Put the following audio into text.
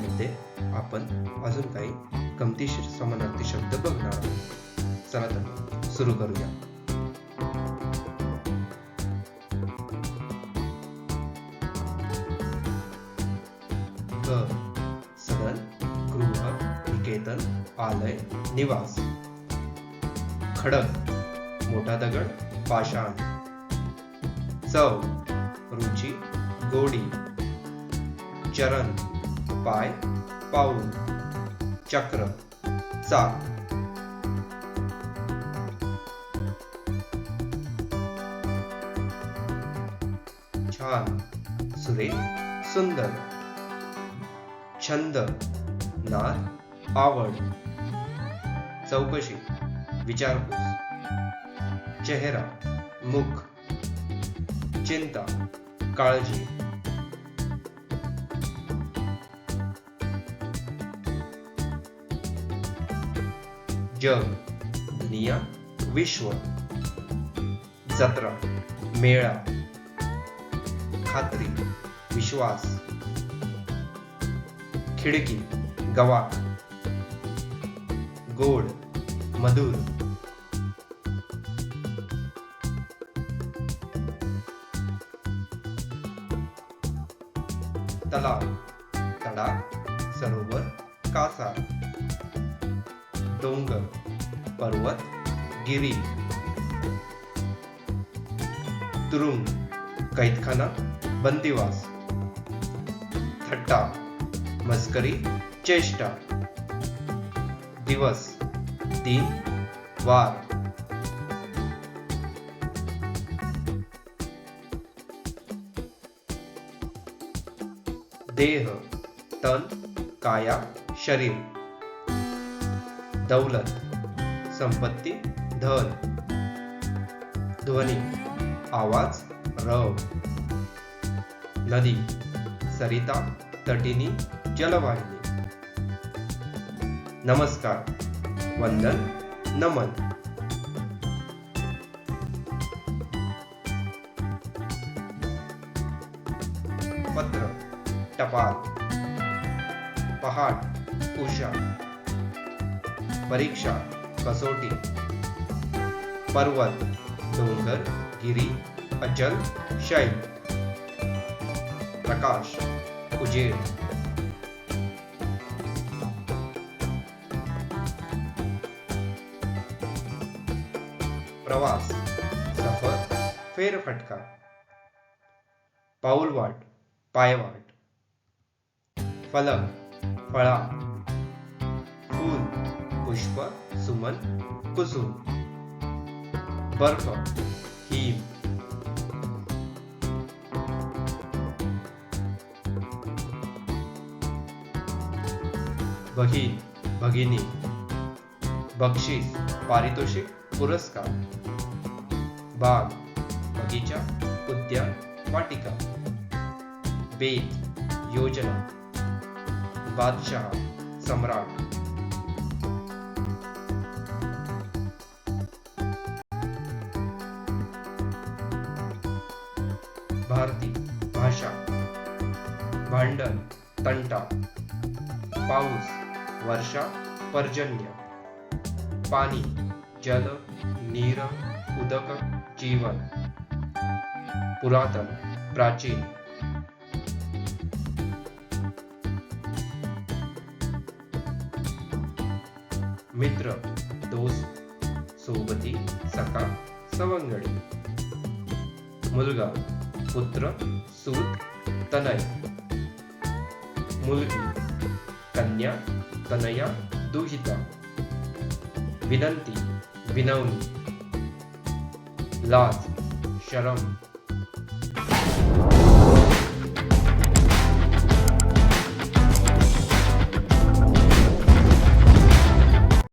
व्हिडिओमध्ये आपण अजून काही गमतीशीर समानार्थी शब्द बघणार आहोत. चला तर सुरू करूया. सदन गृह निकेतन आलय निवास. खडक मोठा दगड पाषाण. चव रुची गोडी. चरण पाय पाऊल चक्र चाक. छान सुरेख सुंदर. छंद नाद आवड. चौकशी विचारपूस. चेहरा मुख. चिंता काळजी. जग दुनिया विश्व जत्रा मेळा खात्री विश्वास खिडकी गवा गोड मधुर. तलाव तडाग सरोवर कासार. डोंगर पर्वत गिरी तुरुंग कैदखाना बंदिवास थट्टा मस्करी चेष्टा दिवस दिन वार देह तन काया शरीर दौलत संपत्ती धन ध्वनी आवाज रव नदी सरिता तटिनी जलवाहिनी. नमस्कार वंदन नमन. पत्र टपाल पहाट उषा. परीक्षा कसोटी पर्वत डोंगर गिरी अचल शैल प्रकाश उजेड. प्रवास सफर फेरफटका. पाऊलवाट पायवाट. फलक फळा फूल. पुष्प सुमन कुसुम. बर्फ हिम. बहीण भगिनी. बक्षीस पारितोषिक पुरस्कार. बाग बगीचा उद्यान वाटिका. बेत योजना. बादशाह सम्राट. भारती भाषा भांडण तंटा पाऊस वर्षा पर्जन्य पाणी जल नीर उदक जीवन पुरातन प्राचीन. मित्र दोस्त सोबती सखा सवंगडी. मुलगा पुत्र सूत तनय मुलगी कन्या तनया दुहिता विनंती विनवणी लाज शरम